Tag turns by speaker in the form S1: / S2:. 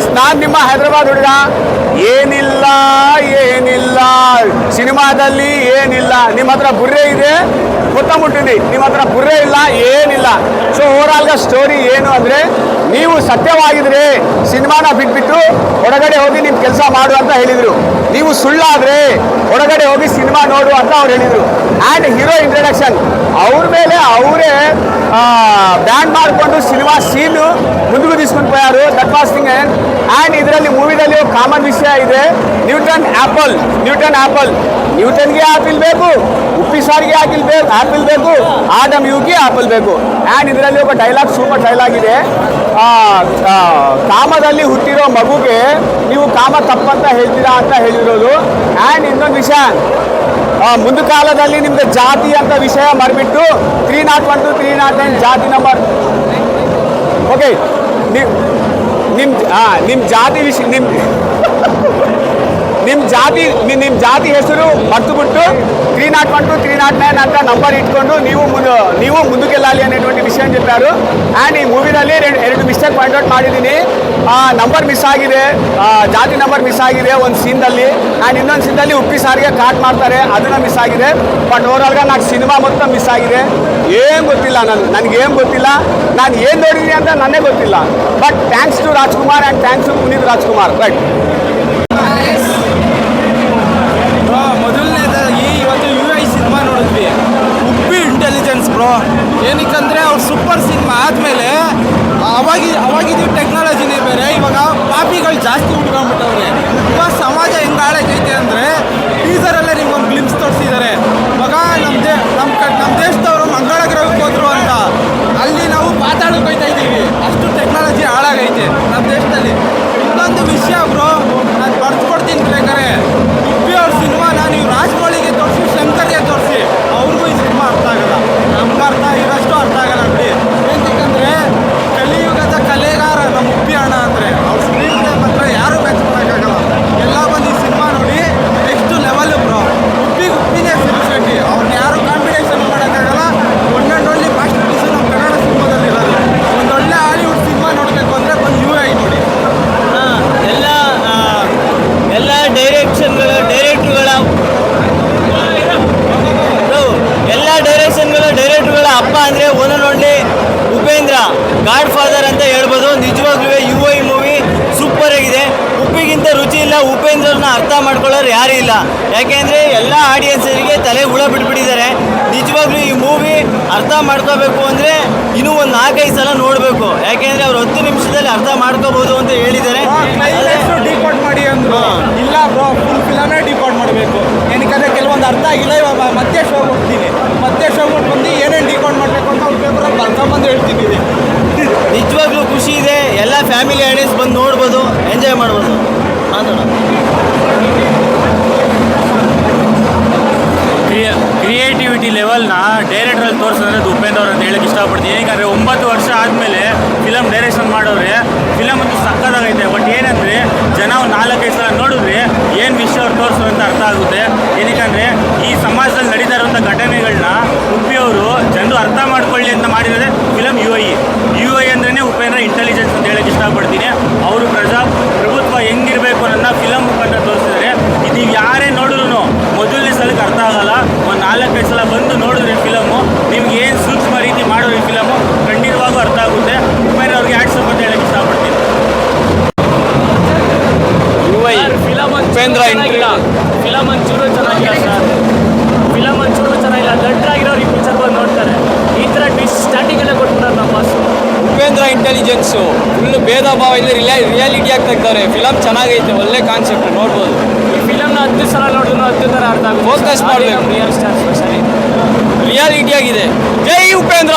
S1: S, ನಾನ್ ನಿಮ್ಮ ಹೈದರಾಬಾದ್ ಹುಡುಗ. ಏನಿಲ್ಲ ಏನಿಲ್ಲ. ಸಿನಿಮಾದಲ್ಲಿ ಏನಿಲ್ಲ. ನಿಮ್ಮ ಹತ್ರ ಬುರ್ರೆ ಇದೆ ಗೊತ್ತ ಮುಟ್ಟಿದೆ ನಿಮ್ಮ ಹತ್ರ ಬುರ್ರೆ ಇಲ್ಲ, ಏನಿಲ್ಲ. ಸೊ ಓವರಾಲ್ಗ ಸ್ಟೋರಿ ಏನು ಅಂದ್ರೆ, ನೀವು ಸತ್ಯವಾಗಿದ್ರೆ ಸಿನಿಮಾನ ಬಿಟ್ಬಿಟ್ಟು ಹೊರಗಡೆ ಹೋಗಿ ನಿಮ್ಮ ಕೆಲಸ ಮಾಡು ಅಂತ ಹೇಳಿದರು. ನೀವು ಸುಳ್ಳಾದ್ರೆ ಹೊರಗಡೆ ಹೋಗಿ ಸಿನಿಮಾ ನೋಡು ಅಂತ ಅವ್ರು ಹೇಳಿದ್ರು. ಆ್ಯಂಡ್ ಹೀರೋ ಇಂಟ್ರಡಕ್ಷನ್ ಅವ್ರ ಮೇಲೆ ಅವರೇ ಬ್ಯಾನ್ ಮಾಡಿಕೊಂಡು ಸಿನಿಮಾ ಸೀನು ಮುಂದಕ್ಕೆ తీసుకొని పోయారు ದಟ್ ವಾಸ್ ಥಿಂಗ್ ಆ್ಯಂಡ್ ಇದರಲ್ಲಿ ಮೂವಿದಲ್ಲಿ ಕಾಮನ್ ವಿಷಯ ಇದೆ Newton apple Newton apple ನ್ಯೂಟನ್ಗೆ apple ಬೇಕು ಉಪ್ಪಿ ಸಾರಿಗೆ ಆಪಿಲ್ ಬೇಕು ಆಪಿಲ್ ಬೇಕು ಆಡಮ್ ಯುಗೆ ಆಪಲ್ ಬೇಕು ಆ್ಯಂಡ್ ಇದರಲ್ಲಿ ಒಬ್ಬ ಡೈಲಾಗ್ ಸೂಪರ್ ಡೈಲಾಗ್ ಇದೆ ಆ, ಆ, ಕಾಮದಲ್ಲಿ ಹುಟ್ಟಿರೋ ಮಗುಗೆ ನೀವು ಕಾಮ ತಪ್ಪಂತ ಹೇಳ್ತೀರಾ ಅಂತ ಹೇಳಿರೋದು ಆ್ಯಂಡ್ ಇನ್ನೊಂದು ವಿಷಯ ಆ, ಮುಂದೆ ಕಾಲದಲ್ಲಿ ನಿಮ್ಗೆ ಜಾತಿ ಅಂತ ವಿಷಯ ಮರ್ಬಿಟ್ಟು three not one two three not nine ಜಾತಿ ನಂಬರ್ ಓಕೆ ನೀವು ನಿಮ್ಮ ಹಾಂ ನಿಮ್ಮ ಜಾತಿ ವಿಷಯ ನಿಮ್ಮ ನಿಮ್ಮ ಜಾತಿ ನಿಮ್ಮ ಜಾತಿ ಹೆಸರು ಮರೆತು ಬಿಟ್ಟು three not one two three not nine ಅಂತ ನಂಬರ್ ಇಟ್ಕೊಂಡು ನೀವು ಮುಂದೆ ನೀವು ಮುಂದಕ್ಕೆಲ್ಲಾಲಿ అనేటువంటి ವಿಷಯ చెప్పారు అండ్ ఈ ಎರಡು రెండు మిస్టేక్ ಔಟ್ ಮಾಡಿದ್ದೀನಿ. ನಂಬರ್ ಮಿಸ್ ಆಗಿದೆ. ಜಾತಿ ನಂಬರ್ ಮಿಸ್ ಆಗಿದೆ ಒಂದು ಸೀನ್ದಲ್ಲಿ ಆ್ಯಂಡ್ ಇನ್ನೊಂದು ಸೀನ್ದಲ್ಲಿ ಉಪ್ಪಿ ಸಾರಿಗೆ ಕಾಟ್ ಮಾಡ್ತಾರೆ, ಅದನ್ನು ಮಿಸ್ ಆಗಿದೆ. ಬಟ್ ಓವರಾಲ್ಗೆ ನಾಲ್ಕು ಸಿನಿಮಾ ಮೊತ್ತ ಮಿಸ್ ಆಗಿದೆ. ಏನು ಗೊತ್ತಿಲ್ಲ ನನ್ನ ನನಗೇನು ಗೊತ್ತಿಲ್ಲ. ನಾನು ಏನು ನೋಡಿದ್ದೀನಿ ಅಂತ ನನಗೆ ಗೊತ್ತಿಲ್ಲ. But thanks to Rajkumar and thanks to Puneeth Rajkumar. Right
S2: ಮೊದಲನೇದಾಗಿ ಇವತ್ತು ಯು ಸಿನಿಮಾ ನೋಡಿದ್ವಿ. ಉಪ್ಪಿ ಇಂಟೆಲಿಜೆನ್ಸ್ ಬ್ರೋ ಏನಕ್ಕೆ ಅಂದರೆ ಅವ್ರು ಸೂಪರ್ ಸಿನಿಮಾ ಆದಮೇಲೆ ಅವಾಗಿ ಅವಾಗಿದ್ದು ಟೆಕ್ನಾಲಜಿನೇ ಬೇರೆ. ಇವಾಗ ಪಾಪಿಗಳು ಜಾಸ್ತಿ ಉಟ್ಕೊಂಡ್ಬಿಟ್ಟವ್ರೆ ಇವಾಗ ಸಮಾಜ ಹೆಂಗೆ ಹಾಳಾಗೈತೆ ಅಂದರೆ ಟೀಸರಲ್ಲೇ ನಿಮ್ಗೊಂದು ಗ್ಲಿಮ್ಸ್ ತೋರಿಸಿದ್ದಾರೆ. ಇವಾಗ ನಮ್ಮ
S3: ಅಪ್ಪ ಅಂದರೆ one and only Upendra godfather ಅಂತ ಹೇಳ್ಬೋದು. ನಿಜವಾಗ್ಲೂ ಯು ಐ ಮೂವಿ ಸೂಪರ್ ಆಗಿದೆ. ಉಪ್ಪಿಗಿಂತ ರುಚಿ ಇಲ್ಲ ಉಪೇಂದ್ರನ ಅರ್ಥ ಮಾಡ್ಕೊಳ್ಳೋರು ಯಾರೂ ಇಲ್ಲ. ಯಾಕೆಂದರೆ ಎಲ್ಲ ಆಡಿಯನ್ಸರಿಗೆ ತಲೆ ಹುಳ ಬಿಟ್ಬಿಟ್ಟಿದ್ದಾರೆ. ನಿಜವಾಗ್ಲೂ ಈ ಮೂವಿ ಅರ್ಥ ಮಾಡ್ಕೋಬೇಕು ಅಂದರೆ ಇನ್ನೂ ಒಂದು ನಾಲ್ಕೈದು ಸಲ ನೋಡಬೇಕು. ಯಾಕೆಂದರೆ ಅವ್ರು ಹತ್ತು ನಿಮಿಷದಲ್ಲಿ ಅರ್ಥ ಮಾಡ್ಕೋಬೋದು ಅಂತ ಹೇಳಿದ್ದಾರೆ
S2: ಕ್ಲೈಮ್ಯಾಕ್ಸು ಡಿಕೋಡ್ ಮಾಡಿ ಅಂದ್ರು
S3: ಹಾ.
S2: ಇಲ್ಲ ಬ್ರೋ ಫುಲ್ ಫಿಲಮೇ ಡಿಕೋಡ್ ಮಾಡಬೇಕು ಏನಕ್ಕಂದ್ರೆ ಕೆಲವೊಂದು ಅರ್ಥ ಆಗಿಲ್ಲ ಇವಾಗ ಮತ್ತೆ ಶೋ ಹೋಗ್ತೀನಿ ಮತ್ತೆ ಶೋ ಬಂದು ಏನೇನು ಡಿಕೋಡ್ ಮಾಡಬೇಕು ಅಂತ ಅವ್ರ ಪೇಪರಲ್ಲಿ ಬರ್ಕೊಂಬಂದು ಹೇಳ್ತಿದ್ದೀನಿ
S3: ನಿಜವಾಗ್ಲೂ ಖುಷಿ ಇದೆ ಎಲ್ಲ ಫ್ಯಾಮಿಲಿ ಆಡಿಯನ್ಸ್ ಬಂದು ನೋಡ್ಬೋದು, ಎಂಜಾಯ್ ಮಾಡ್ಬೋದು. ಮಾತಾಡೋಣ
S4: ಕ್ರಿಯೇಟಿವಿಟಿ ಲೆವೆಲ್ನ ಡೈರೆಕ್ಟ್ರಲ್ಲಿ ತೋರಿಸಿದ್ರೆ ಅದು ಉಪೇಂದ್ರ ಅವ್ರು ಅಂತ ಹೇಳಕ್ಕೆ ಇಷ್ಟಪಡ್ತೀನಿ. ಯಾಕಂದರೆ ಒಂಬತ್ತು ವರ್ಷ ಆದಮೇಲೆ ಫಿಲಮ್ ಡೈರೆಕ್ಷನ್ ಮಾಡೋರೆ ಫಿಲಮ್ ಅಂತೂ ಸಕ್ಕದಾಗೈತೆ ಬಟ್ ಏನಂದರೆ, ಜನ ಒಂದು ನಾಲ್ಕೈದು ಸಲ ನೋಡಿದ್ರೆ ಏನು ವಿಷಯ ಅವ್ರು ತೋರಿಸೋರು ಅಂತ ಅರ್ಥ ಆಗುತ್ತೆ. ಏನಕ್ಕಂದರೆ ಈ ಸಮಾಜದಲ್ಲಿ ನಡೀತಾ ಇರುವಂಥ ಘಟನೆಗಳನ್ನ ಉಪ್ಪಿಯವರು ಜನರು ಅರ್ಥ ಮಾಡ್ಕೊಳ್ಳಿ ಅಂತ ಮಾಡಿರೋದೇ film U I U I ಅಂದ್ರೇ ಉಪೇಂದ್ರ ಇಂಟೆಲಿಜೆನ್ಸ್ ಅಂತ ಹೇಳಕ್ಕೆ ಇಷ್ಟಪಡ್ತೀನಿ ಅವರು ಪ್ರಜಾ ಪ್ರಭುತ್ವ ಹೆಂಗಿರಬೇಕು ಅನ್ನೋದನ್ನ ಫಿಲಮ್ ಮುಖಾಂತರ ತೋರಿಸಿದ್ದಾರೆ ಇದು ನೀವು ಯಾರೇ ನೋಡಿದ್ರು ಮೊದಲನೇ ಸಲಕ್ಕೆ ಅರ್ಥ ಆಗಲ್ಲ ಒಂದು ನಾಲ್ಕೈದು ಸಲ ಬಂದು ನೋಡಿದ್ರೆ ಫಿಲಮು ನಿಮ್ಗೆ ಏನು ಸೂಕ್ಷ್ಮ ರೀತಿ ಮಾಡೋರು ಈ ಫಿಲಮು ಖಂಡಿತವಾಗೂ ಅರ್ಥ ಆಗುತ್ತೆ. ಮೇಲೆ ಅವ್ರಿಗೆ ಆ್ಯಡ್ಸಪ್ ಅಂತ ಹೇಳಕ್ಕೆ ಇಷ್ಟಪಡ್ತೀನಿ.
S5: ಫಿಲಮ್
S2: ಉಪೇಂದ್ರ
S5: ಫಿಲಮ್ ಒಂಚೂರು ಚೆನ್ನಾಗಿಲ್ಲ ಸರ್. ಫಿಲಮ್ ಒಂಚೂರು ಚೆನ್ನಾಗಿಲ್ಲ. ದಡ್ಡರಾಗಿರೋರು ಈ ಪಿಕ್ಚರ್ ಬಂದು ನೋಡ್ತಾರೆ. ಈ ಥರ ಟ್ವಿಸ್ಟ್ ಸ್ಟಾರ್ಟಿಂಗಲ್ಲೇ ಕೊಟ್ಬಿಡೋರು ನಮ್ಮ ಬಾಸು
S2: ಉಪೇಂದ್ರ ಇಂಟೆಲಿಜೆನ್ಸು ಫುಲ್ ಭೇದ ಭಾವ ಇಲ್ಲಿ ರಿಯಾ ರಿಯಾಲಿಟಿ ಆಗ್ತಾ ತೆಗ್ದವ್ರೆ ಫಿಲಮ್ ಚೆನ್ನಾಗೈತೆ ಒಳ್ಳೆ ಕಾನ್ಸೆಪ್ಟ್ ನೋಡ್ಬೋದು.
S5: ಈ ಫಿಲಮ್ನ ಹತ್ತು ಸಲ ನೋಡಿದ್ರು ಹತ್ತು ಥರ ಅರ್ಥ ಆಗುತ್ತೆ
S2: ಫೋಕಸ್ ಮಾಡಬೇಕು.
S5: ರಿಯಲ್ ಸ್ಟಾರ್ ಸ್ಪೆಷಲಿ
S2: ರಿಯಾಲಿಟಿ ಆಗಿದೆ ಜೈ ಉಪೇಂದ್ರ!